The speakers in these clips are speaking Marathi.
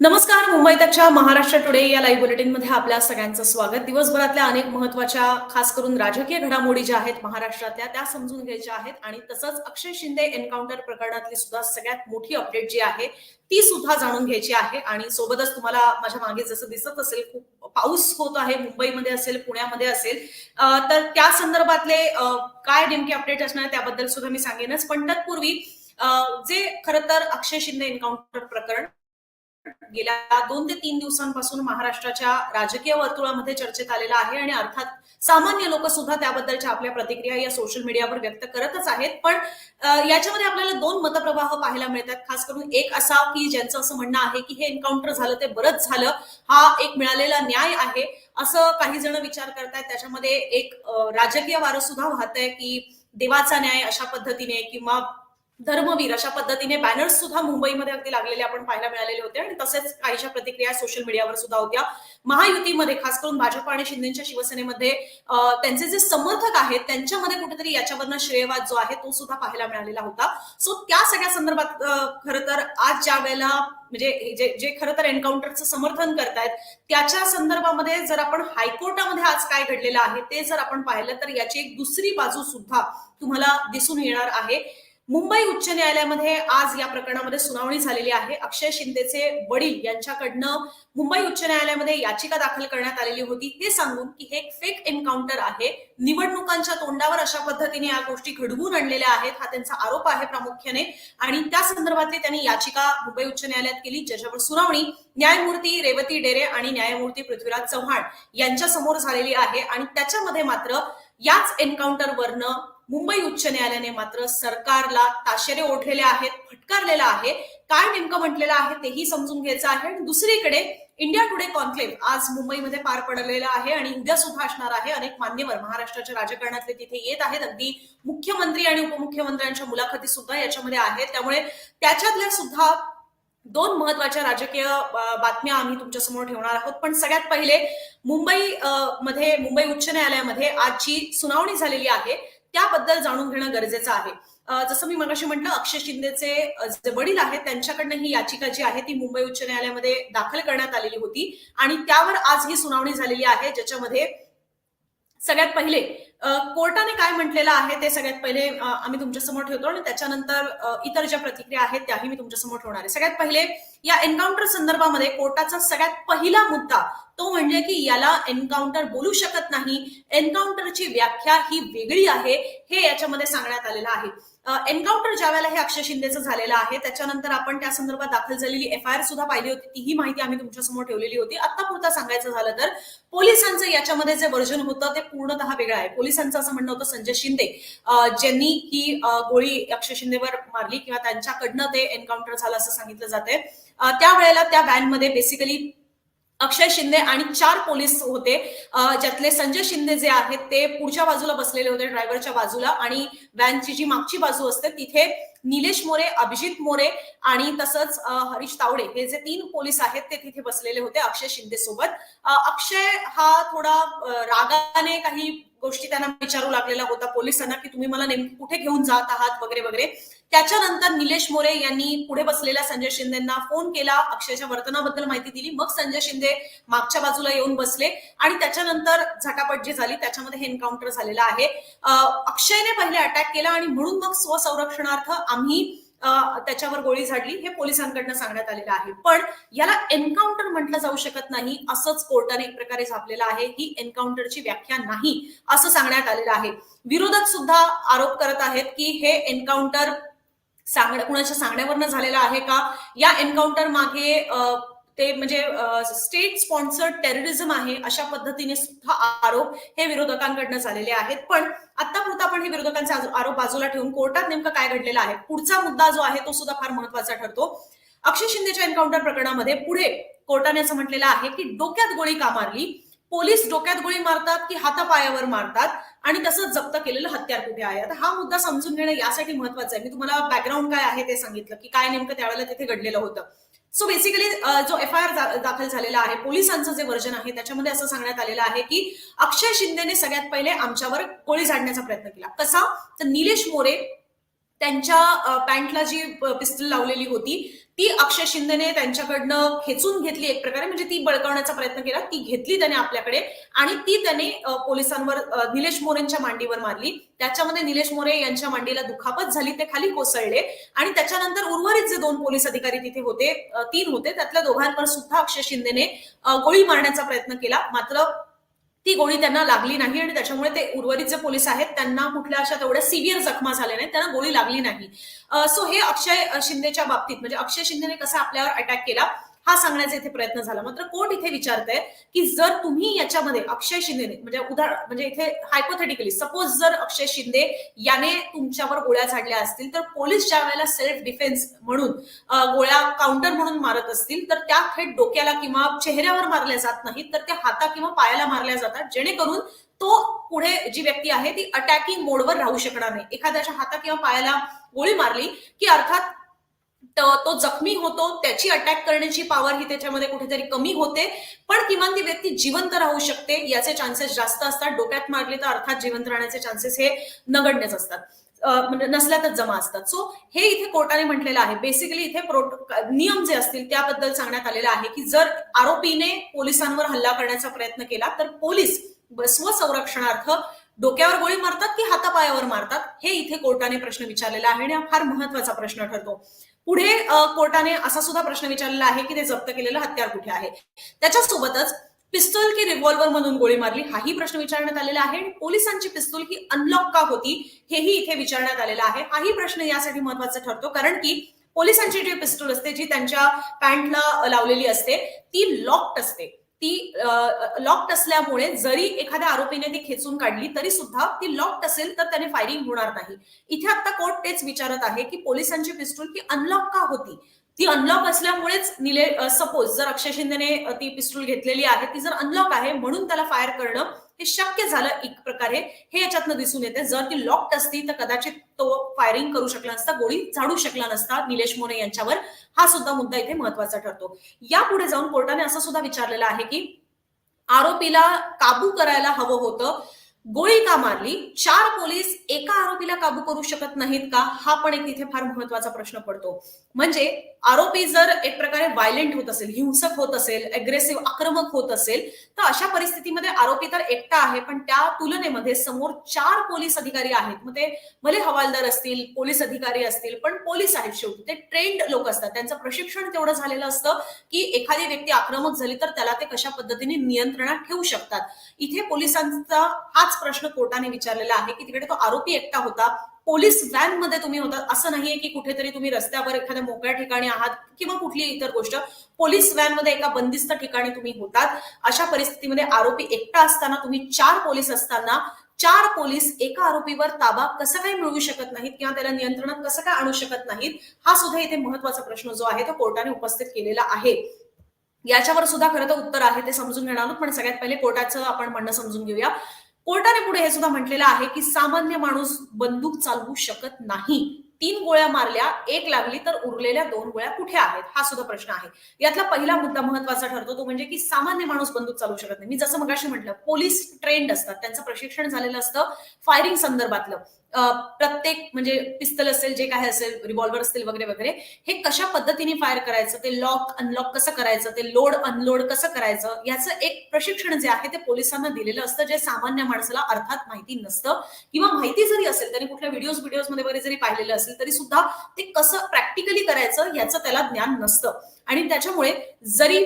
नमस्कार मुंबईतच्या महाराष्ट्र टुडे या लाईव्ह बुलेटिनमध्ये आपल्या सगळ्यांचं स्वागत. दिवसभरातल्या अनेक महत्त्वाच्या खास करून राजकीय घडामोडी ज्या आहेत महाराष्ट्रातल्या त्या समजून घ्यायच्या आहेत. आणि तसंच अक्षय शिंदे एन्काउंटर प्रकरणातली सुद्धा सगळ्यात मोठी अपडेट जी आहे ती सुद्धा जाणून घ्यायची आहे. आणि सोबतच तुम्हाला माझ्या मागे जसं दिसत असेल खूप पाऊस होत आहे मुंबईमध्ये असेल पुण्यामध्ये असेल. तर त्या संदर्भातले काय नेमके अपडेट असणार त्याबद्दल सुद्धा मी सांगेनच. पण तत्पूर्वी जे खरं तर अक्षय शिंदे एन्काउंटर प्रकरण गेल्या दोन ते तीन दिवसांपासून महाराष्ट्राच्या राजकीय वर्तुळामध्ये चर्चेत आलेला आहे आणि अर्थात सामान्य लोक सुद्धा त्याबद्दलच्या आपल्या प्रतिक्रिया या सोशल मीडियावर व्यक्त करतच आहेत. पण याच्यामध्ये आपल्याला दोन मतप्रवाह पाहायला मिळतात. खास करून एक असा की ज्यांचं असं म्हणणं आहे की हे एन्काउंटर झालं ते बरंच झालं. हा एक मिळालेला न्याय आहे. असं काही जण विचार करतायत. त्याच्यामध्ये एक राजकीय वारं सुद्धा वाहत आहे की देवाचा न्याय अशा पद्धतीने किंवा धर्मवीर अशा पद्धतीने बॅनर्स सुद्धा मुंबईमध्ये अगदी लागलेले आपण पाहायला मिळालेले होते आणि तसेच काहीशा प्रतिक्रिया सोशल मीडियावर सुद्धा होत्या. महायुतीमध्ये खास करून भाजप आणि शिंदेच्या शिवसेनेमध्ये त्यांचे जे समर्थक आहेत त्यांच्यामध्ये कुठेतरी याच्यावरनं श्रेयवाद जो आहे तो सुद्धा पाहायला मिळालेला होता. सो त्या सगळ्या संदर्भात खरं तर आज ज्या वेळेला म्हणजे जे जे खरं तर एन्काउंटरचं समर्थन करतायत त्याच्या संदर्भामध्ये जर आपण हायकोर्टामध्ये आज काय घडलेलं आहे ते जर आपण पाहिलं तर याची एक दुसरी बाजू सुद्धा तुम्हाला दिसून येणार आहे. मुंबई उच्च न्यायालयामध्ये आज या प्रकरणामध्ये सुनावणी झालेली आहे. अक्षय शिंदेचे वडील यांच्याकडनं मुंबई उच्च न्यायालयामध्ये याचिका दाखल करण्यात आलेली होती. हे सांगून की हे एक फेक एन्काउंटर आहे. निवडणुकांच्या तोंडावर अशा पद्धतीने या गोष्टी घडवून आणलेल्या आहेत हा त्यांचा आरोप आहे प्रामुख्याने. आणि त्या संदर्भातली त्यांनी याचिका मुंबई उच्च न्यायालयात केली ज्याच्यावर सुनावणी न्यायमूर्ती रेवती डेरे आणि न्यायमूर्ती पृथ्वीराज चव्हाण यांच्या समोर झालेली आहे. आणि त्याच्यामध्ये मात्र याच एन्काउंटरवरनं मुंबई उच्च न्यायालयाने मात्र सरकारला ताशेरे ओढलेले आहेत फटकारलेलं आहे. काय नेमकं म्हटलेलं आहे तेही समजून घ्यायचं आहे. आणि दुसरीकडे इंडिया टुडे कॉन्क्लेव्ह आज मुंबईमध्ये पार पडलेला आहे आणि उद्या सुद्धा असणार आहे. अनेक मान्यवर महाराष्ट्राच्या राजकारणातले तिथे येत आहेत. अगदी मुख्यमंत्री आणि उपमुख्यमंत्र्यांच्या मुलाखती सुद्धा याच्यामध्ये आहेत. त्यामुळे त्याच्यातल्या सुद्धा दोन महत्त्वाच्या राजकीय बातम्या आम्ही तुमच्यासमोर ठेवणार आहोत. पण सगळ्यात पहिले मुंबई मध्ये मुंबई उच्च न्यायालयामध्ये आज जी सुनावणी झालेली आहे. त्याबद्दल जाणून घेणं गरजेचं आहे. जसं मी मगाशी म्हटलं अक्षय शिंदेचे जे वडील आहेत त्यांच्याकडनं ही याचिका जी आहे ती मुंबई उच्च न्यायालयामध्ये दाखल करण्यात आलेली होती. आणि त्यावर आज ही सुनावणी झालेली आहे ज्याच्यामध्ये सगळ्यात पहिले कोर्टाने काय म्हटलेलं आहे ते सगळ्यात पहिले आम्ही तुमच्यासमोर ठेवतो आणि त्याच्यानंतर इतर ज्या प्रतिक्रिया आहेत त्याही मी तुमच्यासमोर ठेवणार आहे. सगळ्यात पहिले या एन्काउंटर संदर्भामध्ये कोर्टाचा सगळ्यात पहिला मुद्दा तो म्हणजे की याला एन्काउंटर बोलू शकत नाही. एन्काउंटरची व्याख्या ही वेगळी आहे. हे याच्यामध्ये सांगण्यात आलेलं आहे. एन्काउंटर ज्या वेळेला हे अक्षय शिंदेचं झालेलं आहे त्याच्यानंतर आपण त्या संदर्भात दाखल झालेली एफ आय आर सुद्धा पाहिली होती. तीही माहिती आम्ही तुमच्यासमोर ठेवलेली होती. आता पुरता सांगायचं झालं तर पोलिसांचं याच्यामध्ये जे वर्जन होतं ते पूर्णतः वेगळं आहे. पोलिसांचं असं म्हणणं होतं संजय शिंदे ज्यांनी ही गोळी अक्षय शिंदेवर मारली किंवा त्यांच्याकडनं ते एन्काउंटर झालं असं सांगितलं जाते त्यावेळेला त्या व्हॅनमध्ये बेसिकली अक्षय शिंदे आणि चार पोलीस होते. ज्यातले संजय शिंदे जे आहेत ते पुढच्या बाजूला बसलेले होते ड्रायव्हरच्या बाजूला आणि व्हॅनची जी मागची बाजू असते तिथे निलेश मोरे अभिजित मोरे आणि तसंच हरीश तावडे हे जे तीन पोलीस आहेत ते तिथे बसलेले होते अक्षय शिंदे सोबत. अक्षय हा थोडा रागाने काही गोष्टी त्यांना विचारू लागलेला होता पोलिसांना की तुम्ही मला नेमकी कुठे घेऊन जात आहात वगैरे वगैरे. त्याच्यानंतर निलेश मोरे यांनी पुढे बसलेल्या संजय शिंदेना फोन केला. अक्षयच्या वर्तनाबद्दल माहिती दिली. मग संजय शिंदे मागच्या बाजूला येऊन बसले. आणि त्याच्यानंतर झटापट जी झाली त्याच्यामध्ये हे एन्काउंटर झालेलं आहे. अक्षयने पहिले अटॅक केला आणि म्हणून मग स्वसंरक्षणार्थ आम्ही त्याच्यावर गोळी झाडली हे पोलिसांकडनं सांगण्यात आलेलं आहे. पण याला एन्काउंटर म्हटलं जाऊ शकत नाही. असंच कोर्टाने एक प्रकारे झापलेलं आहे. ही एन्काउंटरची व्याख्या नाही असं सांगण्यात आलेलं आहे. विरोधक सुद्धा आरोप करत आहेत की हे एन्काउंटर सांगण्या कुणाच्या सांगण्यावरनं झालेलं आहे का? या एन्काउंटर मागे ते म्हणजे स्टेट स्पॉन्सर्ड टेररिझम आहे अशा पद्धतीने सुद्धा आरोप हे विरोधकांकडनं झालेले आहेत. पण आतापुरता आपण हे विरोधकांचे आरोप बाजूला ठेवून कोर्टात नेमकं काय घडलेलं आहे? पुढचा मुद्दा जो आहे तो सुद्धा फार महत्त्वाचा ठरतो. अक्षय शिंदेच्या एन्काउंटर प्रकरणामध्ये पुढे कोर्टाने असं म्हटलेलं आहे की डोक्यात गोळी का मारली? पोलीस डोक्यात गोळी मारतात की हातापायावर मारतात आणि तसंच जप्त केलेलं हत्यार कुठे आहे? आता हा मुद्दा समजून घेणं यासाठी महत्वाचं आहे. मी तुम्हाला बॅकग्राऊंड काय आहे ते सांगितलं की काय नेमकं त्यावेळेला तिथे घडलेलं होतं. सो बेसिकली जो एफ आय आर दाखल झालेला आहे पोलिसांचं जे वर्जन आहे त्याच्यामध्ये असं सांगण्यात आलेलं आहे की अक्षय शिंदेने सगळ्यात पहिले आमच्यावर गोळी झाडण्याचा प्रयत्न केला. कसा? तर निलेश मोरे त्यांच्या पॅन्टला जी पिस्तूल पिस्तल लावलेली होती ती अक्षय शिंदेने त्यांच्याकडनं खेचून घेतली एक प्रकारे म्हणजे ती बळकावण्याचा प्रयत्न केला. ती घेतली त्याने आपल्याकडे आणि ती त्याने पोलिसांवर निलेश मोरेंच्या मांडीवर मारली. त्याच्यामध्ये निलेश मोरे यांच्या मांडीला दुखापत झाली ते खाली कोसळले आणि त्याच्यानंतर उर्वरित जे दोन पोलीस अधिकारी तिथे होते तीन होते त्यातल्या दोघांवर सुद्धा अक्षय शिंदेने गोळी मारण्याचा प्रयत्न केला. मात्र ती गोळी त्यांना लागली नाही आणि त्याच्यामुळे ते उर्वरित जे पोलीस आहेत त्यांना कुठल्या अशा तेवढ्या सिव्हिअर जखमा झाल्या नाहीत त्यांना गोळी लागली नाही. सो हे अक्षय शिंदेच्या बाबतीत म्हणजे अक्षय शिंदेने कसा आपल्यावर अटॅक केला हा सांगण्याचा इथे प्रयत्न झाला. मात्र कोर्ट इथे विचारतंय की जर तुम्ही याच्यामध्ये अक्षय शिंदेने म्हणजे उदाहरण म्हणजे इथे हायपोथेटिकली सपोज जर अक्षय शिंदे याने तुमच्यावर गोळ्या झाडल्या असतील तर पोलीस ज्या वेळेला सेल्फ डिफेन्स म्हणून गोळ्या काउंटर म्हणून मारत असतील तर त्या थेट डोक्याला किंवा चेहऱ्यावर मारल्या जात नाहीत तर त्या हाता किंवा पायाला मारल्या जातात. जेणेकरून तो पुढे जी व्यक्ती आहे ती अटॅकिंग मोडवर राहू शकणार नाही. एखाद्याच्या हाता किंवा पायाला गोळी मारली की अर्थात तो जखमी होतो त्याची अटॅक करण्याची पॉवर ही त्याच्यामध्ये कुठेतरी कमी होते. पण किमान ती व्यक्ती जिवंत राहू शकते याचे चान्सेस जास्त असतात. डोक्यात मारले तर अर्थात जिवंत राहण्याचे चान्सेस हे नगण्यच असतात. म्हणजे नसल्यातच जमा असतात. सो हे इथे कोर्टाने म्हटलेलं आहे. बेसिकली इथे प्रोट- नियम जे असतील त्याबद्दल सांगण्यात आलेलं आहे की जर आरोपीने पोलिसांवर हल्ला करण्याचा प्रयत्न केला तर पोलीस स्वसंरक्षणार्थ डोक्यावर गोळी मारतात की हातापायावर मारतात हे इथे कोर्टाने प्रश्न विचारलेला आहे आणि हा फार महत्त्वाचा प्रश्न ठरतो. पुढे कोर्टाने असा सुद्धा प्रश्न विचारलेला आहे की ते जप्त केलेलं हत्यार कुठे आहे? त्याच्यासोबतच पिस्तूल की रिव्हॉल्व्हर म्हणून गोळी मारली हाही प्रश्न विचारण्यात आलेला आहे आणि पोलिसांची पिस्तूल ही अनलॉक का होती हेही इथे विचारण्यात आलेला आहे. हाही प्रश्न यासाठी महत्त्वाचा ठरतो कारण की पोलिसांची जी पिस्तूल असते जी त्यांच्या पॅन्टला लावलेली असते ती लॉक्ड असते. ती लॉक्ड असल्यामुळे जरी एखाद्या आरोपीने ती खेचून काढली तरी सुद्धा ती लॉक्ड असेल तर त्याने फायरिंग होणार नाही. इथे आता कोर्ट तेच विचारत आहे की पोलिसांची पिस्तूल ती अनलॉक का होती? ती अनलॉक असल्यामुळेच निले सपोज जर अक्षय शिंदेने ती पिस्तूल घेतलेली आहे ती जर अनलॉक आहे म्हणून त्याला फायर करणं हे शक्य झालं एक प्रकारे. हे याच्यातनं दिसून येते जर ती लॉक्ड असती तर कदाचित तो फायरिंग करू शकला नसता गोळी झाडू शकला नसता निलेश मोरे यांच्यावर. हा सुद्धा मुद्दा इथे महत्त्वाचा ठरतो. यापुढे जाऊन कोर्टाने असं सुद्धा विचारलेलं आहे की आरोपीला काबू करायला हवं होतं. गोळी का मारली? चार पोलीस एका आरोपीला काबू करू शकत नाहीत का? हा पण एक तिथे फार महत्त्वाचा प्रश्न पडतो. म्हणजे आरोपी जर एक प्रकारे व्हायलेंट होत असेल हिंसक होत असेल अग्रेसिव्ह आक्रमक होत असेल तर अशा परिस्थितीमध्ये आरोपी तर एकटा आहे पण त्या तुलनेमध्ये समोर चार पोलीस अधिकारी आहेत. मग ते भले हवालदार असतील पोलीस अधिकारी असतील पण पोलीस आहेत शेवटी. ते ट्रेंड लोक असतात. त्यांचं प्रशिक्षण तेवढं झालेलं असतं की एखादी व्यक्ती आक्रमक झाली तर त्याला ते कशा पद्धतीने नियंत्रणात ठेवू शकतात. इथे पोलिसांचा हाच प्रश्न कोर्टाने विचारलेला आहे की तिकडे तो आरोपी एकटा होता. पोलीस व्हॅनमध्ये तुम्ही होता. असं नाहीये की कुठेतरी तुम्ही रस्त्यावर एखाद्या मोकळ्या ठिकाणी आहात किंवा कुठली इतर गोष्ट. पोलीस व्हॅनमध्ये एका बंदिस्त ठिकाणी तुम्ही होतात. अशा परिस्थितीमध्ये आरोपी एकटा असताना तुम्ही चार पोलीस असताना चार पोलीस एका आरोपीवर ताबा कसा काही मिळवू शकत नाहीत किंवा त्याला नियंत्रणात कसं काय आणू शकत नाहीत हा सुद्धा इथे महत्त्वाचा प्रश्न जो आहे तो कोर्टाने उपस्थित केलेला आहे. याच्यावर सुद्धा खरं तर उत्तर आहे ते समजून घेणार आहोत. पण सगळ्यात पहिले कोर्टाचं आपण म्हणणं समजून घेऊया. कोर्टाने पुढे हे सुद्धा म्हटलेलं आहे की सामान्य माणूस बंदूक चालवू शकत नाही. तीन गोळ्या मारल्या एक लागली तर उरलेल्या दोन गोळ्या कुठे आहेत? हा सुद्धा प्रश्न आहे. यातला पहिला मुद्दा महत्त्वाचा ठरतो तो म्हणजे की सामान्य माणूस बंदूक चालवू शकत नाही. मी जसं मगाशी म्हटलं पोलीस ट्रेंड असतात. त्यांचं प्रशिक्षण झालेलं असतं फायरिंग संदर्भातलं. प्रत्येक म्हणजे पिस्तल असेल जे काय असेल रिव्हॉल्वर असतील वगैरे वगैरे हे कशा पद्धतीने फायर करायचं? ते लॉक अनलॉक कसं करायचं? ते लोड अनलोड कसं करायचं? याचं एक प्रशिक्षण जे आहे ते पोलिसांना दिलेलं असतं जे सामान्य माणसाला अर्थात माहिती नसतं. किंवा माहिती जरी असेल तरी कुठल्या व्हिडिओज व्हिडिओजमध्ये वगैरे जरी पाहिलेलं असेल तरी सुद्धा ते कसं प्रॅक्टिकली करायचं याचं त्याला ज्ञान नसतं. आणि त्याच्यामुळे जरी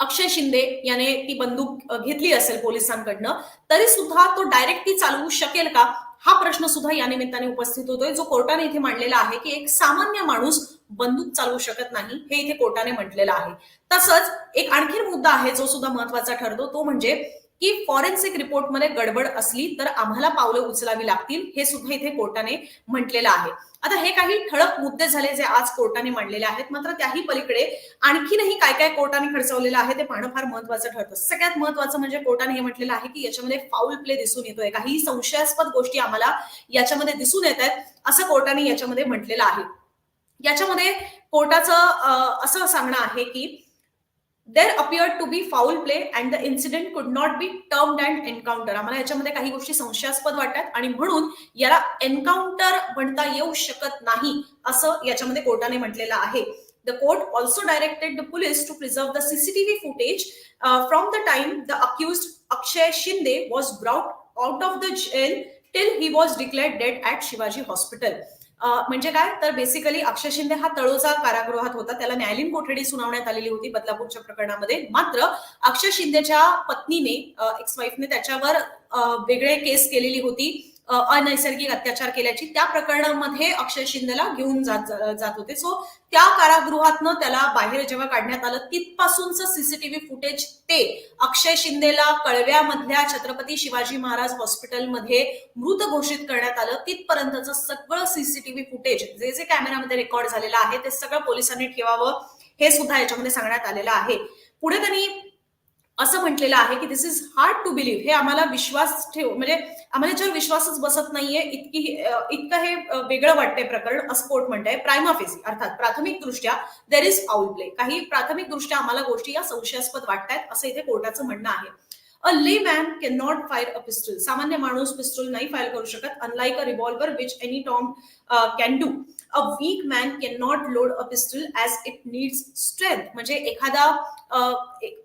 अक्षय शिंदे याने ती बंदूक घेतली असेल पोलिसांकडनं तरी सुद्धा तो डायरेक्ट ती चालवू शकेल का? हा प्रश्न सुद्धा या निमित्ताने उपस्थित होतोय. जो कोर्टाने इथे मांडलेला आहे की एक सामान्य माणूस बंदूक चालवू शकत नाही हे इथे कोर्टाने म्हटलेलं आहे. तसंच एक आणखी मुद्दा आहे जो सुद्धा महत्त्वाचा ठरतो तो म्हणजे की फॉरेन्सिक रिपोर्टमध्ये गडबड असली तर आम्हाला पावलं उचलावी लागतील हे सुद्धा इथे कोर्टाने म्हटलेलं आहे. आता हे काही ठळक मुद्दे झाले जे आज कोर्टाने मांडलेले आहेत मात्र त्याही पलीकडे आणखीनही काय काय कोर्टाने खडचवलेलं आहे ते पाहणं फार महत्वाचं ठरतं. सगळ्यात महत्वाचं म्हणजे कोर्टाने हे म्हटलेलं आहे की याच्यामध्ये फाऊल प्ले दिसून येतोय. काही संशयास्पद गोष्टी आम्हाला याच्यामध्ये दिसून येत आहेत असं कोर्टाने याच्यामध्ये म्हटलेलं आहे. याच्यामध्ये कोर्टाचं असं सांगणं आहे की there appear to be foul play and the incident could not be term and encounter आम्हाला याच्यामध्ये काही गोष्टी संशयास्पद वाटतात आणि म्हणून याला एन्काउंटर म्हणता येऊ शकत नाही असं याच्यामध्ये कोर्टाने म्हटलेलं आहे. The court also directed the police to preserve the CCTV footage from the time the accused Akshay Shinde was brought out of the jail till he was declared dead at Shivaji hospital म्हणजे काय? तर बेसिकली अक्षय शिंदे हा तळोजा कारागृहात होता. त्याला न्यायालयीन कोठडी सुनावण्यात आलेली होती बदलापूरच्या प्रकरणामध्ये. मात्र अक्षय शिंदेच्या पत्नीने एक्स वाईफने त्याच्यावर वेगळे केस केलेली होती. अनैसर्गिक अत्याचार केल्याची त्या प्रकरणामध्ये अक्षय शिंदेला घेऊन जात जात होते. सो त्या कारागृहातनं त्याला बाहेर जेव्हा काढण्यात आलं तिथपासूनचं सीसीटीव्ही फुटेज ते अक्षय शिंदेला कळव्यामधल्या छत्रपती शिवाजी महाराज हॉस्पिटलमध्ये मृत घोषित करण्यात आलं. तिथपर्यंतचं सगळं सीसीटीव्ही फुटेज जे जे कॅमेरामध्ये रेकॉर्ड झालेलं आहे ते सगळं पोलिसांनी ठेवावं हे सुद्धा याच्यामध्ये सांगण्यात आलेलं आहे. पुढे त्यांनी असं म्हटलेलं आहे की this is hard to believe हे आम्हाला विश्वास ठेव म्हणजे आम्हाला याच्यावर विश्वासच बसत नाहीये. इतकी इतकं हे वेगळं वाटतंय प्रकरण अस्फोट म्हणताय. म्हणतंय प्रायमाफेसी अर्थात प्राथमिक दृष्ट्या देर इज फाऊल प्ले काही प्राथमिक दृष्ट्या आम्हाला गोष्टी या संशयास्पद वाटतायत असं इथे कोर्टाचं म्हणणं आहे. A layman can not fire a pistol सामान्य माणूस पिस्टल नाही फायर करू शकत unlike a revolver which any Tom can do a weak man can not load a pistol as it needs strength म्हणजे एखादा uh,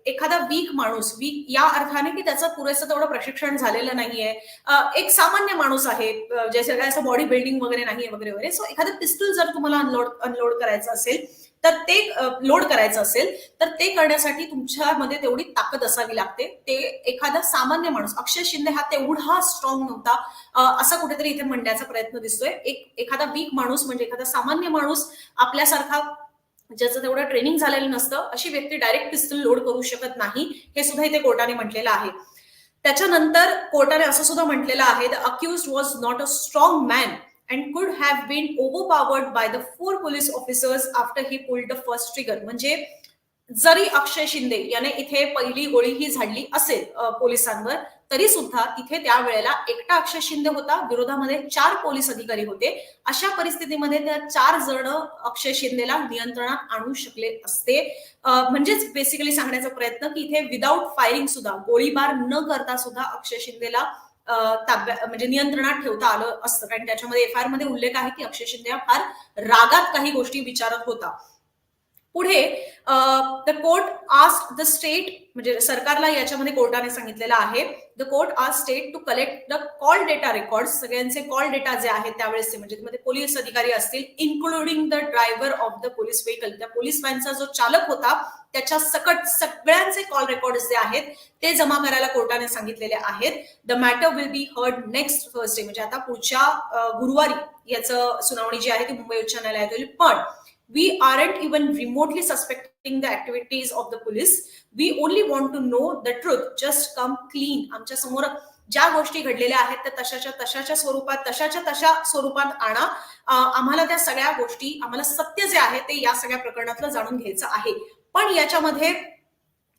एखादा वीक माणूस वीक या अर्थाने की त्याचं पुरेसं तेवढं प्रशिक्षण झालेलं नाहीये. Uh, एक सामान्य माणूस आहे uh, जे ज्याचं काय असं बॉडी बिल्डिंग वगैरे नाहीये वगैरे वगैरे. सो एखादं पिस्टल जर तुम्हाला अनलोड अनलोड करायचं असेल तर ते लोड करायचं असेल तर ते करण्यासाठी तुमच्यामध्ये तेवढी ताकद असावी लागते. ते एखादा सामान्य माणूस अक्षय शिंदे हा तेवढा स्ट्रॉंग नव्हता असा कुठेतरी इथे म्हणण्याचा प्रयत्न दिसतोय. एक एखादा वीक माणूस म्हणजे एखादा सामान्य माणूस आपल्यासारखा ज्याचं तेवढं ट्रेनिंग झालेलं नसतं अशी व्यक्ती डायरेक्ट पिस्तल लोड करू शकत नाही हे सुद्धा इथे कोर्टाने म्हटलेलं आहे. त्याच्यानंतर कोर्टाने असं सुद्धा म्हटलेलं आहे the accused was not a strong man and could have been overpowered by the four police officers after he pulled the first trigger म्हणजे जरी अक्षय शिंदे याने इथे पहिली गोळी ही झाडली असेल पोलिसांवर तरी सुद्धा तिथे त्यावेळेला एकटा अक्षय शिंदे होता. विरोधामध्ये चार पोलीस अधिकारी होते. अशा परिस्थितीमध्ये त्या चार जण अक्षय शिंदेला नियंत्रणात आणू शकले असते. म्हणजेच बेसिकली सांगण्याचा प्रयत्न की इथे विदाऊट फायरिंग सुद्धा गोळीबार न करता सुद्धा अक्षय शिंदेला ताब्या म्हणजे नियंत्रणात ठेवता आलं असतं. कारण त्याच्यामध्ये एफ आय आरमध्ये उल्लेख आहे की अक्षय शिंदे फार रागात काही गोष्टी विचारत होता. पुढे the court asked the state म्हणजे सरकारला याच्यामध्ये कोर्टाने सांगितलेलं आहे द कोर्ट आज state to collect the call data record सगळ्यांचे कॉल डेटा जे आहेत त्यावेळेस म्हणजे त्यामध्ये पोलीस अधिकारी असतील including the driver of the police vehicle त्या पोलीस व्हॅनचा जो चालक होता त्याच्या सकट सगळ्यांचे कॉल रेकॉर्ड जे आहेत ते जमा करायला कोर्टाने सांगितलेले आहेत. The matter will be heard next Thursday म्हणजे आता पुढच्या गुरुवारी याचं सुनावणी जी आहे ती मुंबई उच्च न्यायालयात होईल. पण we aren't even remotely suspecting the activities of the police. We only want to know the truth. Just come clean. आमच्यासमोर ज्या गोष्टी घडलेल्या आहेत त्या तशाच्या तशाच्या स्वरूपात तशाच्या तशा स्वरूपात आणा. आम्हाला त्या सगळ्या गोष्टी आम्हाला सत्य जे आहे ते या सगळ्या प्रकरणातलं जाणून घ्यायचं आहे. पण याच्यामध्ये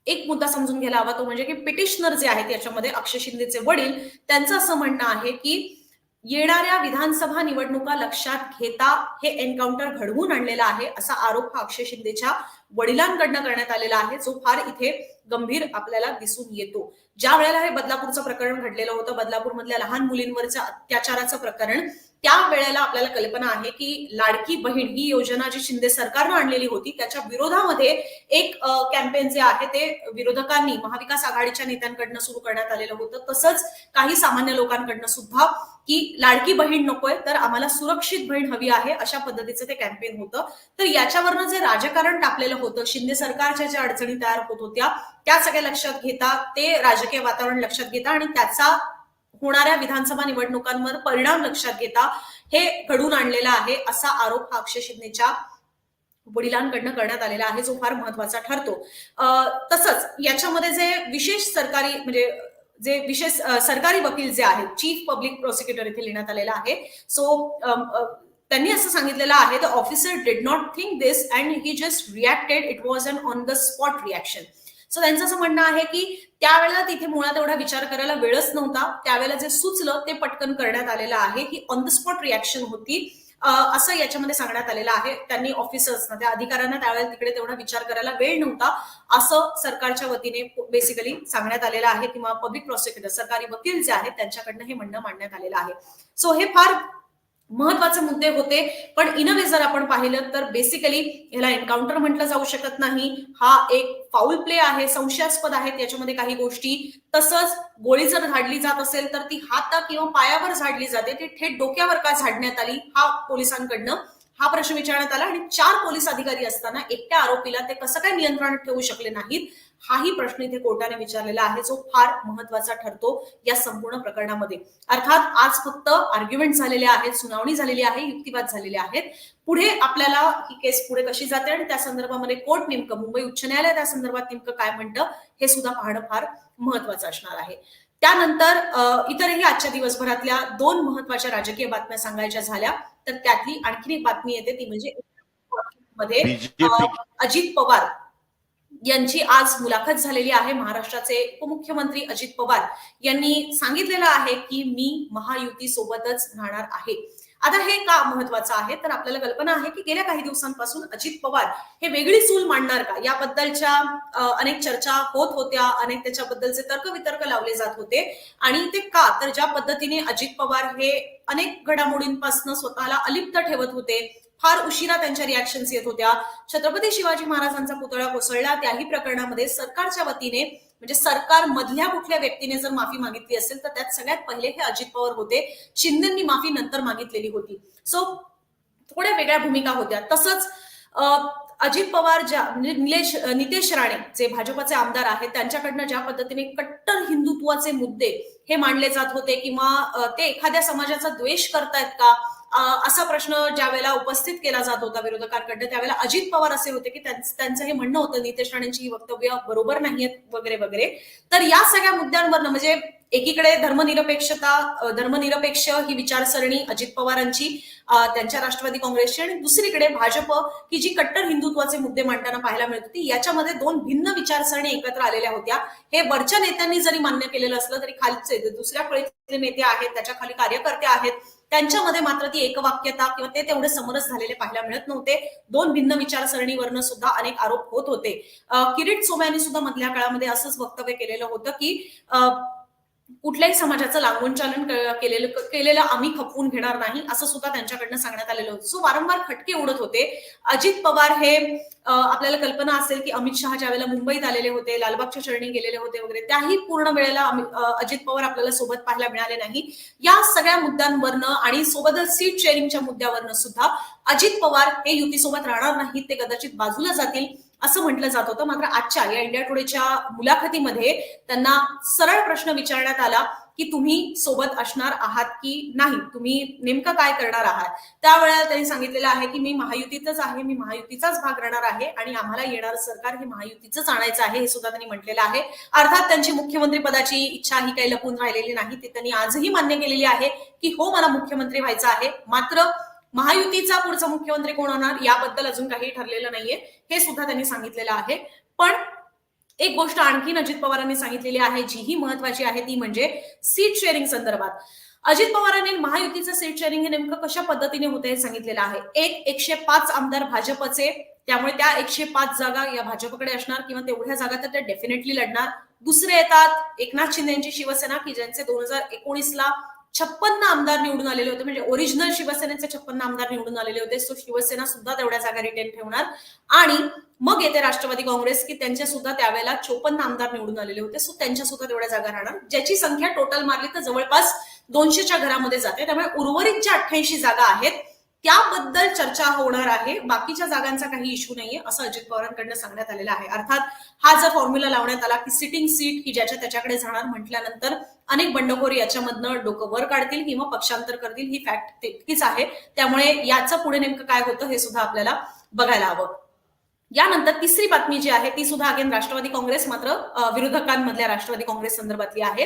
एक मुद्दा समजून घ्यायला हवा तो म्हणजे की पिटिशनर जे आहेत याच्यामध्ये अक्षय शिंदेचे वडील त्यांचं असं म्हणणं आहे की येणाऱ्या विधानसभा निवडणुका लक्षात घेता हे एन्काउंटर घडवून आणलेला आहे असा आरोप हा अक्षय शिंदेच्या वडिलांकडनं करण्यात आलेला आहे जो फार इथे गंभीर आपल्याला दिसून येतो. ज्या वेळेला हे बदलापूरचं प्रकरण घडलेलं होतं बदलापूरमधल्या लहान मुलींवरचं अत्याचाराचं प्रकरण त्या वेळेला आपल्याला कल्पना आहे की लाडकी बहीण ही योजना जी शिंदे सरकारनं आणलेली होती त्याच्या विरोधामध्ये एक कॅम्पेन जे आहे ते विरोधकांनी महाविकास आघाडीच्या नेत्यांकडनं सुरू करण्यात आलेलं होतं. तसंच काही सामान्य लोकांकडनं सुद्धा की लाडकी बहीण नकोय तर आम्हाला सुरक्षित बहीण हवी आहे अशा पद्धतीचं ते कॅम्पेन होतं. तर याच्यावरनं जे राजकारण टाकलेलं होतं शिंदे सरकारच्या ज्या अडचणी तयार होत होत्या त्या सगळ्या लक्षात घेता ते राजकीय वातावरण लक्षात घेता आणि त्याचा होणाऱ्या विधानसभा निवडणुकांवर परिणाम लक्षात घेता हे घडून आणलेला आहे असा आरोप हा अक्षय शिंदेच्या वडिलांकडनं करण्यात आलेला आहे जो फार महत्त्वाचा ठरतो. तसंच याच्यामध्ये जे विशेष सरकारी म्हणजे जे विशेष सरकारी वकील जे आहेत चीफ पब्लिक प्रोसिक्युटर इथे लिहिण्यात आलेला आहे. सो त्यांनी असं सांगितलेलं आहे the officer did not think this and he just reacted it was an on the spot reaction so त्यांचं असं म्हणणं आहे की त्यावेळेला तिथे मुळात एवढा विचार करायला वेळच नव्हता. त्यावेळेला जे सुचलं ते पटकन करण्यात आलेलं आहे. ही ऑन द स्पॉट रिॲक्शन होती. असं याच्यामध्ये सांगण्यात आलेलं आहे. त्यांनी ऑफिसर्सना त्या अधिकाऱ्यांना त्यावेळेला तिकडे तेवढा विचार करायला वेळ नव्हता. असं सरकारच्या वतीने बेसिकली सांगण्यात आलेलं आहे किंवा पब्लिक प्रॉसिक्युटर सरकारी वकील जे आहेत त्यांच्याकडनं हे म्हणणं मांडण्यात आलेलं आहे. सो हे फार महत्त्वाचे मुद्दे होते. पण इन वे जर आपण पाहिलं तर बेसिकली ह्याला एन्काउंटर म्हटलं जाऊ शकत नाही. हा एक फाऊल प्ले आहे संशयास्पद आहेत याच्यामध्ये काही गोष्टी तसंच गोळी जर झाडली जात असेल तर ती हाता किंवा पायावर झाडली जाते. ती थेट डोक्यावर का झाडण्यात आली? हा पोलिसांकडनं हा प्रश्न विचारण्यात आला. आणि चार पोलीस अधिकारी असताना एकट्या आरोपीला ते कसं काय नियंत्रणात ठेवू शकले नाहीत? हाही प्रश्न इथे कोर्टाने विचारलेला आहे जो फार महत्त्वाचा ठरतो या संपूर्ण प्रकरणामध्ये. अर्थात आज फक्त आर्ग्युमेंट झालेले आहेत सुनावणी झालेली आहे युक्तिवाद झालेले आहेत. पुढे आपल्याला ही केस पुढे कशी जाते आणि त्या संदर्भामध्ये कोर्ट नेमकं मुंबई उच्च न्यायालय त्या संदर्भात नेमकं काय म्हणतं हे सुद्धा पाहणं फार महत्वाचं असणार आहे. त्यानंतर इतरही आजच्या दिवसभरातल्या दोन महत्त्वाच्या राजकीय बातम्या सांगायच्या झाल्या तर त्यातली आणखीन एक बातमी येते ती म्हणजे मध्ये अजित पवार. यांची आज मुलाखत झालेली आहे महाराष्ट्राचे उपमुख्यमंत्री अजित पवार यांनी सांगितलेलं आहे की मी महायुती सोबतच राहणार आहे. आता हे का महत्वाचं आहे? तर आपल्याला कल्पना आहे की गेल्या काही दिवसांपासून अजित पवार हे वेगळी चूल मांडणार का? याबद्दलच्या अनेक चर्चा होत होत्या अनेक त्याच्याबद्दलचे तर्कवितर्क लावले जात होते. आणि ते का? तर ज्या पद्धतीने अजित पवार हे अनेक घडामोडींपासून स्वतःला अलिप्त ठेवत होते फार उशिरा त्यांच्या रिॲक्शन्स येत होत्या. छत्रपती शिवाजी महाराजांचा पुतळा कोसळला. त्याही प्रकरणामध्ये सरकारच्या वतीने म्हणजे सरकार मधल्या कुठल्या व्यक्तीने जर माफी मागितली असेल तर त्यात सगळ्यात पहिले हे अजित पवार होते. शिंदेंनी माफी नंतर मागितलेली होती. सो थोड्या वेगळ्या भूमिका होत्या. तसंच अजित पवार ज्या म्हणजे निलेश नितेश राणे जे भाजपचे आमदार आहेत त्यांच्याकडनं ज्या पद्धतीने कट्टर हिंदुत्वाचे मुद्दे हे मांडले जात होते किंवा ते एखाद्या समाजाचा द्वेष करतायत का? असा प्रश्न ज्या वेळेला उपस्थित केला जात होता विरोधकांकडनं त्यावेळेला अजित पवार असे होते की त्यांचं हे म्हणणं होतं नितेश राणेंची ही वक्तव्य बरोबर नाहीयेत वगैरे वगैरे. तर या सगळ्या मुद्द्यांवरनं म्हणजे एकीकडे धर्मनिरपेक्षता धर्मनिरपेक्ष ही विचारसरणी अजित पवारांची त्यांच्या राष्ट्रवादी काँग्रेसची आणि दुसरीकडे भाजप ही जी कट्टर हिंदुत्वाचे मुद्दे मांडताना पाहायला मिळत होती याच्यामध्ये दोन भिन्न विचारसरणी एकत्र आलेल्या होत्या. हे वरच्या नेत्यांनी जरी मान्य केलेलं असलं तरी खालचे दुसऱ्या फळीतले नेते आहेत त्याच्याखाली कार्यकर्ते आहेत त्यांच्यामध्ये मात्र ती एकवाक्यता किंवा ते तेवढे समरस झालेले पाहायला मिळत नव्हते. दोन भिन्न विचारसरणीवरनं सुद्धा अनेक आरोप होत होते. किरीट सोमयाने सुद्धा मधल्या काळामध्ये असंच वक्तव्य केलेलं होतं की अं कुठल्याही समाजाचं लागवणचालन चालन केलेलं केलेलं आम्ही खपवून घेणार नाही असं सुद्धा त्यांच्याकडनं सांगण्यात आलेलं होतं. सो वारंवार खटके उडत होते. अजित पवार हे आपल्याला कल्पना असेल की अमित शहा ज्यावेळेला मुंबईत आलेले होते लालबागच्या चरणी गेलेले होते वगैरे त्याही पूर्ण वेळेला अजित पवार आपल्याला सोबत पाहायला मिळाले नाही. या सगळ्या मुद्द्यांवरनं आणि सोबतच सीट शेअरिंगच्या मुद्द्यावरनं सुद्धा अजित पवार हे युतीसोबत राहणार नाहीत ते कदाचित बाजूला जातील. असं म्हटलं जात होतं. मात्र आजच्या या इंडिया टुडेच्या मुलाखतीमध्ये त्यांना सरळ प्रश्न विचारण्यात आला की तुम्ही सोबत असणार आहात की नाही? तुम्ही नेमकं काय करणार आहात? त्यावेळेला त्यांनी सांगितलेलं आहे की मी महायुतीतच आहे मी महायुतीचाच भाग राहणार आहे आणि आम्हाला येणार सरकार हे महायुतीचंच आणायचं आहे हे सुद्धा त्यांनी म्हटलेलं आहे. अर्थात त्यांची मुख्यमंत्री पदाची इच्छा ही काही लपून राहिलेली नाही. ते त्यांनी आजही मान्य केलेली आहे की हो मला मुख्यमंत्री व्हायचं आहे. मात्र महायुतीचा पुढचा मुख्यमंत्री कोण होणार याबद्दल अजून काही ठरलेलं नाहीये. हे सुद्धा त्यांनी सांगितलेलं आहे. पण एक गोष्ट आणखीन अजित पवारांनी सांगितलेली आहे जी ही महत्वाची आहे ती म्हणजे सीट शेअरिंग संदर्भात. अजित पवारांनी महायुतीचं सीट शेअरिंग हे नेमकं कशा पद्धतीने होतं हे सांगितलेलं आहे. एक एकशे पाच आमदार भाजपचे त्यामुळे त्या एकशे पाच जागा या भाजपकडे असणार किंवा तेवढ्या जागा तर त्या डेफिनेटली लढणार. दुसरे येतात एकनाथ शिंदे यांची शिवसेना की ज्यांचे दोन हजार एकोणीसला छप्पन्न आमदार निवडून आलेले होते. म्हणजे ओरिजिनल शिवसेनेचे छप्पन्न आमदार निवडून आलेले होते. सो शिवसेना सुद्धा तेवढ्या जागा रिटेन ठेवणार. आणि मग येते राष्ट्रवादी काँग्रेस की त्यांच्या सुद्धा त्यावेळेला चोपन्न आमदार निवडून आलेले होते. सो त्यांच्या सुद्धा तेवढ्या जागा राहणार. ज्याची संख्या टोटल मारली तर जवळपास दोनशेच्या घरामध्ये जाते. त्यामुळे उर्वरित ज्या अठ्ठ्याऐंशी जागा आहेत त्याबद्दल चर्चा होणार आहे. बाकीच्या जागांचा काही इश्यू नाहीये असं अजित पवारांकडनं सांगण्यात आलेलं आहे. अर्थात हा जर फॉर्म्युला लावण्यात आला की सिटिंग सीट ही ज्याच्या त्याच्याकडे जाणार म्हटल्यानंतर अनेक बंडखोर याच्यामधनं डोकं वर काढतील किंवा पक्षांतर करतील ही फॅक्ट तितकीच आहे. त्यामुळे याचं पुढे नेमकं काय होतं हे सुद्धा आपल्याला बघायला हवं. यानंतर तिसरी बातमी जी आहे ती सुद्धा अगेन राष्ट्रवादी काँग्रेस मात्र विरोधकांमधल्या राष्ट्रवादी काँग्रेस संदर्भातली आहे.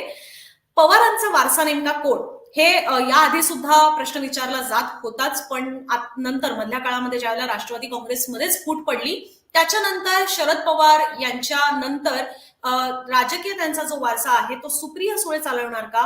पवारांचा वारसा नेमका कोण? हे याआधी सुद्धा प्रश्न विचारला जात होताच पण नंतर मधल्या काळामध्ये ज्यावेळेला राष्ट्रवादी काँग्रेसमध्येच फूट पडली त्याच्यानंतर शरद पवार यांच्या नंतर राजकीय त्यांचा जो वारसा आहे तो सुप्रिया सुळे चालवणार का?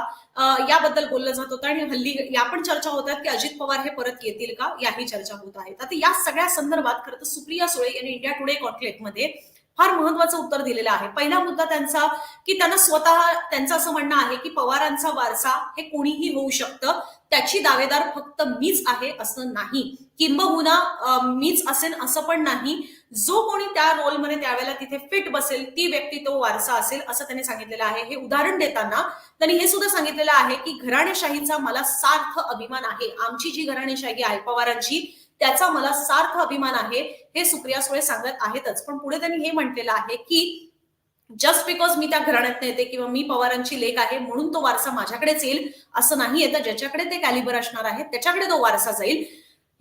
याबद्दल बोललं जात होतं आणि हल्ली या पण चर्चा होतात की अजित पवार हे परत येतील का? याही चर्चा होत आहेत आता या सगळ्या संदर्भात खरं तर सुप्रिया सुळे यांनी इंडिया टुडे कॉन्क्लेव्हमध्ये फार महत्वाचं उत्तर दिलेलं आहे. पहिला मुद्दा त्यांचा की त्यांना स्वतः त्यांचं असं म्हणणं आहे की पवारांचा वारसा हे कोणीही होऊ शकतं. त्याची दावेदार फक्त मीच आहे असं नाही. किंबहुना मीच असेल असं पण नाही. जो कोणी त्या रोलमध्ये त्यावेळेला तिथे फिट बसेल ती व्यक्ती तो वारसा असेल असं त्यांनी सांगितलेलं आहे. हे उदाहरण देताना त्यांनी हे सुद्धा सांगितलेलं आहे की घराणेशाहीचा मला सार्थ अभिमान आहे. आमची जी घराणेशाही आहे पवारांची त्याचा मला सार्थ अभिमान आहे हे सुप्रिया सुळे सांगत आहेतच. पण पुढे त्यांनी हे म्हटलेलं आहे की जस्ट बिकॉज मी त्या घराण्यात येते किंवा मी पवारांची लेख आहे म्हणून तो वारसा माझ्याकडेच येईल असं नाहीये तर ज्याच्याकडे ते कॅलिबर असणार आहे त्याच्याकडे तो वारसा जाईल.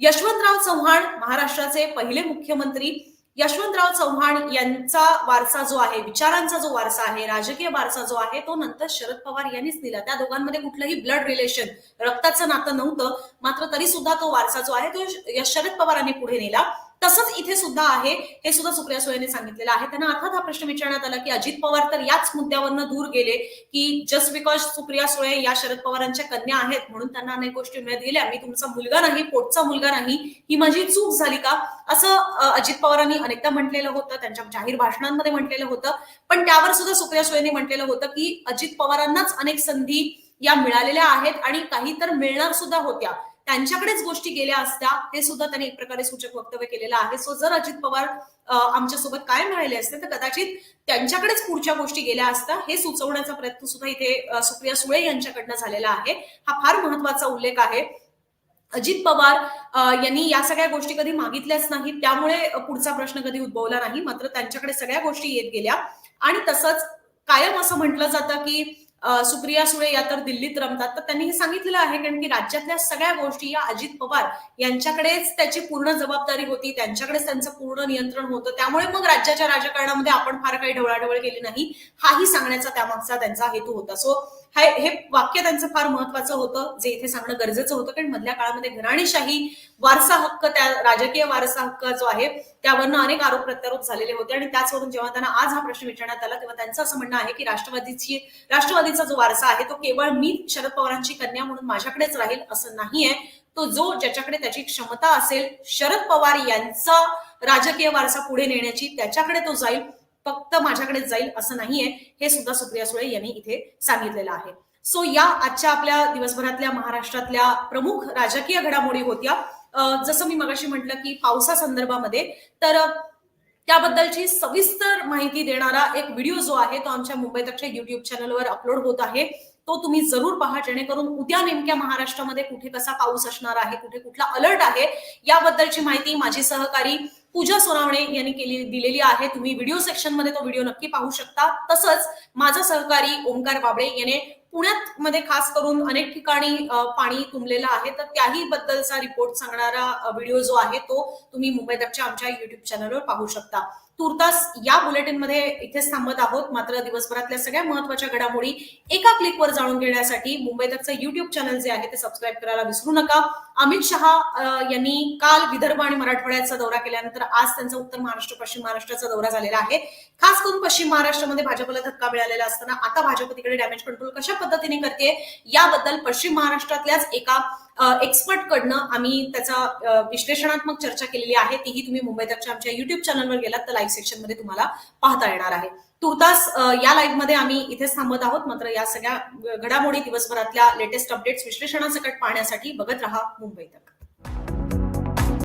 यशवंतराव चव्हाण महाराष्ट्राचे पहिले मुख्यमंत्री. यशवंतराव चव्हाण यांचा वारसा जो आहे विचारांचा जो वारसा आहे राजकीय वारसा जो आहे तो नंतर शरद पवार यांनीच दिला. त्या दोघांमध्ये कुठलंही ब्लड रिलेशन रक्ताचं नातं नव्हतं. मात्र तरी सुद्धा तो वारसा जो आहे तो शरद पवारांनी पुढे नेला. तसंच इथे सुद्धा आहे हे सुद्धा सुप्रिया सुळेने सांगितलेलं आहे. त्यांना अर्थात हा प्रश्न विचारण्यात आला की अजित पवार तर याच मुद्द्यावरनं दूर गेले की जस्ट बिकॉज सुप्रिया सुळे या शरद पवारांच्या कन्या आहेत म्हणून त्यांना अनेक गोष्टी मिळत गेल्या मी तुमचा मुलगा नाही पोटचा मुलगा नाही ही माझी चूक झाली का? असं अजित पवारांनी अनेकदा म्हटलेलं होतं त्यांच्या जाहीर भाषणांमध्ये म्हटलेलं होतं. पण त्यावर सुद्धा सुप्रिया सुळेने म्हटलेलं होतं की अजित पवारांनाच अनेक संधी या मिळालेल्या आहेत आणि काही तर मिळणार सुद्धा होत्या. त्यांच्याकडेच गोष्टी गेल्या असत्या हे सुद्धा त्यांनी एक प्रकारे सूचक वक्तव्य केलेलं आहे. सो जर अजित पवार आमच्या आमच्यासोबत कायम राहिले असते तर कदाचित त्यांच्याकडेच पुढच्या गोष्टी गेल्या असत्या हे सुचवण्याचा प्रयत्न सुद्धा इथे सुप्रिया सुळे यांच्याकडनं झालेला आहे. हा फार महत्त्वाचा उल्लेख आहे. अजित पवार यांनी या सगळ्या गोष्टी कधी मागितल्याच नाहीत त्यामुळे पुढचा प्रश्न कधी उद्भवला नाही मात्र त्यांच्याकडे सगळ्या गोष्टी येत गेल्या. आणि तसंच कायम असं म्हटलं जातं की सुप्रिया सुळे या तर दिल्लीत रमतात. तर त्यांनी हे सांगितलेलं आहे कारण की राज्यातल्या सगळ्या गोष्टी या अजित पवार यांच्याकडेच त्याची पूर्ण जबाबदारी होती त्यांच्याकडेच त्यांचं पूर्ण नियंत्रण होतं. त्यामुळे मग राज्याच्या राजकारणामध्ये आपण फार काही ढवळाढवळ केली नाही हाही सांगण्याचा त्यामागचा त्यांचा हेतू होता. सो हे हे वाक्य त्यांचं फार महत्वाचं होतं जे इथे सांगणं गरजेचं होतं कारण मधल्या काळामध्ये घराणेशाही वारसा हक्क त्या राजकीय वारसा हक्क जो आहे त्यावरनं अनेक आरोप प्रत्यारोप झालेले होते. आणि त्याचवरून जेव्हा त्यांना आज हा प्रश्न विचारण्यात आला तेव्हा त्यांचं असं म्हणणं आहे की राष्ट्रवादीची राष्ट्रवादीचा जो वारसा आहे तो केवळ मी शरद पवारांची कन्या म्हणून माझ्याकडेच राहील असं नाहीये. तो जो ज्याच्याकडे त्याची क्षमता असेल शरद पवार यांचा राजकीय वारसा पुढे नेण्याची त्याच्याकडे तो जाईल. फक्त माझ्याकडे जाईल असं नाहीये हे सुद्धा सुप्रिया सुळे यांनी इथे सांगितलेलं आहे. सो या आजच्या आपल्या दिवसभरातल्या महाराष्ट्रातल्या प्रमुख राजकीय घडामोडी होत्या. जसं मी मगाशी म्हटलं की पावसा संदर्भामध्ये तर त्याबद्दलची सविस्तर माहिती देणारा एक व्हिडिओ जो आहे तो आमच्या मुंबई तकच्या युट्यूब चॅनलवर अपलोड होत आहे. तो तुम्ही जरूर पहा जेणेकरून उद्या नेमक्या महाराष्ट्रामध्ये कुठे कसा पाऊस असणार आहे कुठे कुठला अलर्ट आहे याबद्दलची माहिती माझी सहकारी पूजा सोनावणे यांनी केली दिलेली आहे. तुम्ही व्हिडिओ सेक्शनमध्ये तो व्हिडिओ नक्की पाहू शकता. तसंच माझा सहकारी ओंकार बाबळे याने पुण्यात मध्ये खास करून अनेक ठिकाणी पाणी तुंबलेलं आहे. तर त्याही बद्दलचा रिपोर्ट सांगणारा व्हिडिओ जो आहे तो तुम्ही मुंबई दक्षच्या आमच्या युट्यूब चॅनलवर पाहू शकता. तुर्तास या बुलेटिनमध्ये इथेच थांबत आहोत. मात्र दिवसभरातल्या सगळ्या महत्त्वाच्या घडामोडी एका क्लिकवर जाणून घेण्यासाठी मुंबई तकचं युट्यूब चॅनल जे आहे ते सबस्क्राईब करायला विसरू नका. अमित शहा यांनी काल विदर्भ आणि मराठवाड्याचा दौरा केल्यानंतर आज त्यांचा उत्तर महाराष्ट्र पश्चिम महाराष्ट्राचा दौरा झालेला आहे. खास करून पश्चिम महाराष्ट्रामध्ये भाजपला धक्का मिळालेला असताना आता भाजप तिकडे डॅमेज कंट्रोल कशा पद्धतीने करते याबद्दल पश्चिम महाराष्ट्रातल्याच एका एक्सपर्ट कडनं आम्ही त्याचा विश्लेषणात्मक चर्चा केलेली आहे. तीही तुम्ही मुंबई तकच्या आमच्या युट्यूब चॅनलवर गेलात तर लाईव्ह सेक्शनमध्ये तुम्हाला पाहता येणार आहे. तुर्तास या लाईव्हमध्ये आम्ही इथेच थांबत आहोत. मात्र या सगळ्या घडामोडी दिवसभरातल्या लेटेस्ट अपडेट्स विश्लेषणासकट पाहण्यासाठी बघत रहा मुंबई तक